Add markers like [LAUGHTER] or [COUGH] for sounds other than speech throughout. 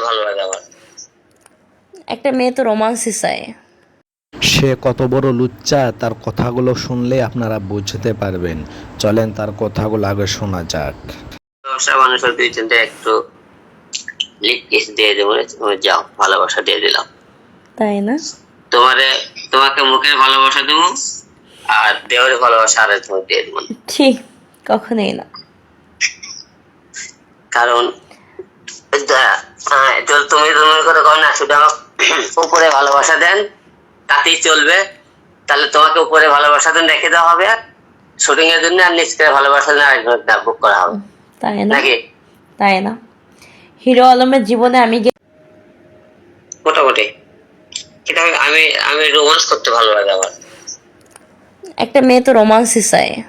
ভালো লাগে আমার। একটা মেয়ে তো রোমান্সই চায়। সে কত বড় লুচ্চা তার কথাগুলো শুনলে আপনারা বুঝতে পারবেন। চলেন তার কথাগুলো আগে শোনা যাক। ভালোবাসা মানুষের দুই তিনটে একটু লিপ কিস দিয়ে দেবো তুমি যাও ভালোবাসা দিয়ে দিলাম। তাই না? তোমারে তোমাকে মুখের ভালোবাসা দেবো আর দেওয়ারে ভালোবাসা আর তোমাকে দিয়ে দেবো। ঠিক কখনোই না। কারণ হ্যাঁ, তো তুমি তোমার কথা না শুধু উপরে ভালোবাসা দেন তাতেই চলবে। তাহলে তোমাকে উপরে ভালোবাসা দেন রেখে দেওয়া হবে। শুটিং এর জন্য আর নিচ করে ভালোবাসা দেন আরেকজন বুক করা হবে। তাই না? নাকি? তাই না? হিরো আলমের জীবনে আমি মোটামুটি। কিন্তু আমি- আমি আমি রোমান্স করতে ভালো লাগে আমার। একটা মেয়ে তো রোমান্সই চায়।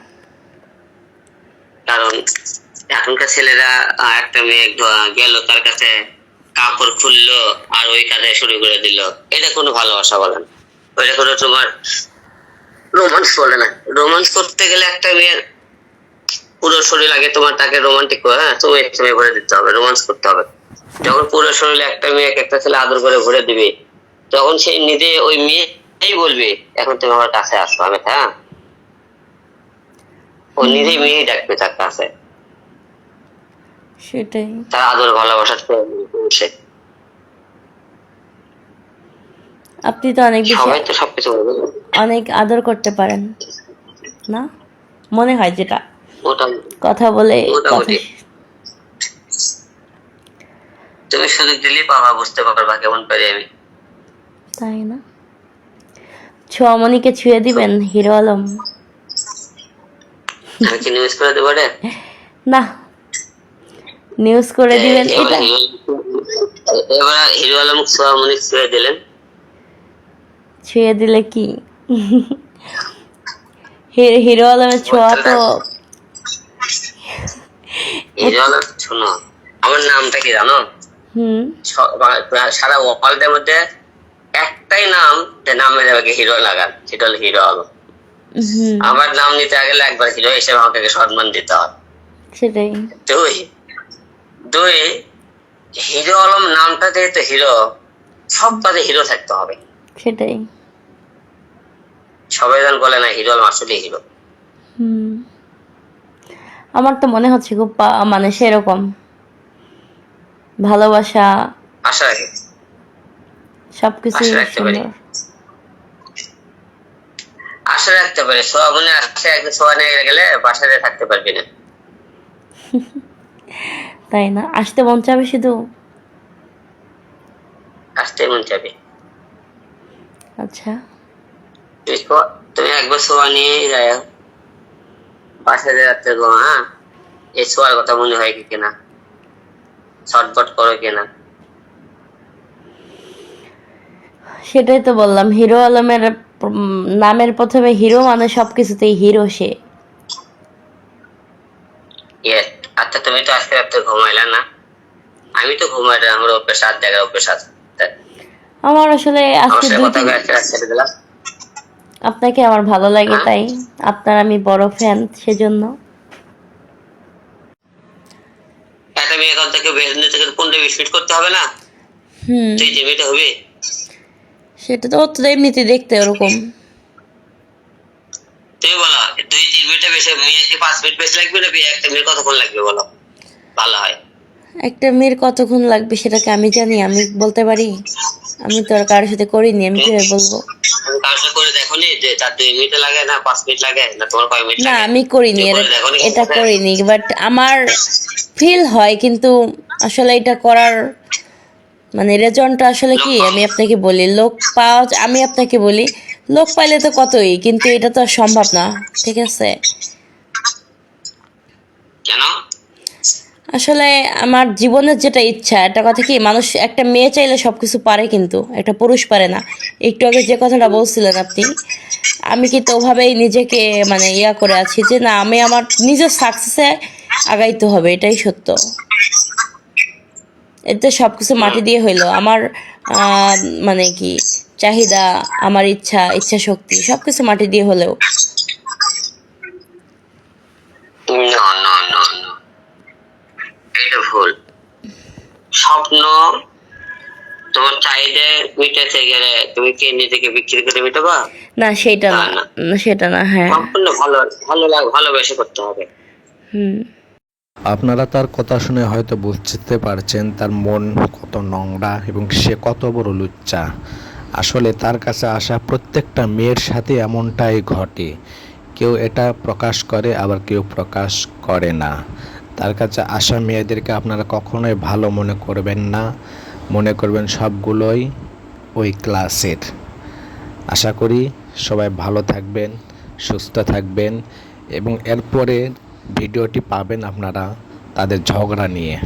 কারণ এখনকার ছেলেরা একটা মেয়ে গেল তার কাছে কাপড় খুললো আর ওই কাজে শুরু করে দিল। এটা কোনো ভালোবাসা বলে না। ওইটা কোনো তোমার রোমান্স বলে না। রোমান্স করতে গেলে একটা মেয়ের পুরো শরীর আগে তোমার তাকে রোমান্টিক হ্যাঁ তুমি তুমি ভরে দিতে হবে রোমান্স করতে হবে। যখন পুরো শরীরে একটা মেয়েকে একটা ছেলে আদর করে ভরে দিবে তখন সেই নিজে ওই মেয়েই বলবে এখন তুমি আমার কাছে আসো আমি হ্যাঁ? ও নিজেই মেয়েই ডাকবে তার কাছে। সেটাই। তার আদর ভালোবাসা সে। আপনি তো অনেক বেশি সবাই তো সবকিছু অনেক আদর করতে পারেন না? মনে হয় যেটা। কথা বলে তুমি সুযোগ দিলেই পাবা বুঝতে পারবা কেমন পারি আমি। তাই না? ছোয়ামণিকে ছুঁয়ে দিবেন হিরো আলম। আমি কি নিউজ করে দেবো রে? না। নিউজ করে দিবেন এটা এবার হিরো আলম সোহামনি ছুঁয়ে দিলেন। ছুঁয়ে দিলে কি? হিরো আলমের ছোঁয়া তো হিরো আলম শোনো আমার নামটা কি জানো? হুম। সারা ওয়ার্ল্ডের মধ্যে একটাই নাম যে নামে যাবে হিরো লাগান সেটা হলো হিরো আলম। আমার নাম নিতে গেলে একবার হিরো হিসেবে আমাকে সম্মান দিতে হবে সেটাই। দুই দুই হিরো আলম নামটা যেহেতু হিরো সব কাজে হিরো থাকতে হবে। সেটাই। সবাই যেন বলে না হিরো আলম আসলে হিরো। আমার তো মনে হচ্ছে খুব মানে সেরকম। ভালোবাসা। আশা রাখি। সবকিছু আশা রাখতে পারি। আশা রাখতে পারে। সোয়া মনে আসছে একদিন সোয়া নিয়ে গেলে বাসায় থাকতে পারবি না। [LAUGHS] তাই না? আসতে মন চাবে শুধু? আসতে মন চাবে। আচ্ছা। তুমি একবার সোয়া নিয়ে যাও। বাসায় রাত্রে গো হ্যাঁ? এই সোয়ার কথা মনে হয় কি কিনা? ছটফট করো কিনা সেটাই তো বললাম হিরো আলমের নামের প্রথমে হিরো মানে সবকিছুতেই হিরো সে। ইয়ে আচ্ছা তুমি তো আজকে রাত্রে ঘুমাইলা না। আমি তো ঘুমাই না আমার অভ্যেস রাত দেখার অভ্যেস আছে আমার আসলে আজকে দুই রাত দিলাম। আপনাকে আমার ভালো লাগে হ্যাঁ? তাই। আপনার আমি বড় ফ্যান সেজন্য। একটা মেয়ে কাল থেকে বের নিতে গেলে পনেরো বিশ মিনিট করতে হবে না? হুম। তুই যে মেয়েটা হবে। সেটা তো এমনিতে দেখতে ওরকম তুমি বলো দুই তিন মিনিটে বেশি পাঁচ মিনিট বেশি লাগবে না একটা কতক্ষণ লাগবে বলো? ভালো হয়। একটা মেয়ের কতক্ষণ লাগবে সেটাকে আমি জানি আমি বলতে পারি? আমি তো আর কারোর সাথে করিনি আমি কীভাবে বলব? নি আমি করিনি? এটা করিনি বাট আমার ফিল হয় কিন্তু আসলে এটা করার মানে রেজনটা আসলে কি? আমি আপনাকে বলি লোক পাওয়া আমি আপনাকে বলি লোক পাইলে তো কতই কিন্তু এটা তো সম্ভব না ঠিক আছে? আসলে আমার জীবনের যেটা ইচ্ছা একটা কথা কি মানুষ একটা মেয়ে চাইলে সবকিছু পারে কিন্তু একটা পুরুষ পারে না। একটু আগে যে কথাটা বলছিলেন আপনি আমি কিন্তু ওভাবেই নিজেকে মানে ইয়া করে আছি যে না আমি আমার নিজের সাকসেসে আগাইতে হবে এটাই সত্য। এতে সব কিছু মাটি দিয়ে হইল। আমার আহ, মানে কি চাহিদা আমার ইচ্ছা ইচ্ছা শক্তি সব কিছু মাটি দিয়ে হলেও। না না না না। এটা ভুল। স্বপ্ন তোমার চাহিদা মিটাতে গেলে তুমি কি নিজেকে বিক্রি করে মিটাবা? না সেটা না সেটা না হ্যাঁ। সম্পূর্ণ ভালো ভালো লাগ ভালোবেসে করতে হবে। হুম। আপনারা তার কথা শুনে হয়তো বুঝতে পারছেন তার মন কত নোংরা এবং সে কত বড় লুচ্চা। আসলে তার কাছে আসা প্রত্যেকটা মেয়ের সাথে এমনটাই ঘটে। কেউ এটা প্রকাশ করে, আবার কেউ প্রকাশ করে না। তার কাছে আসা মেয়েদেরকে আপনারা কখনোই ভালো মনে করবেন না। মনে করবেন সবগুলোই ওই ক্লাসের। আশা করি সবাই ভালো থাকবেন, সুস্থ থাকবেন এবং এরপরে ভিডিওটি পাবেন আপনারা তাদের ঝগড়া নিয়ে।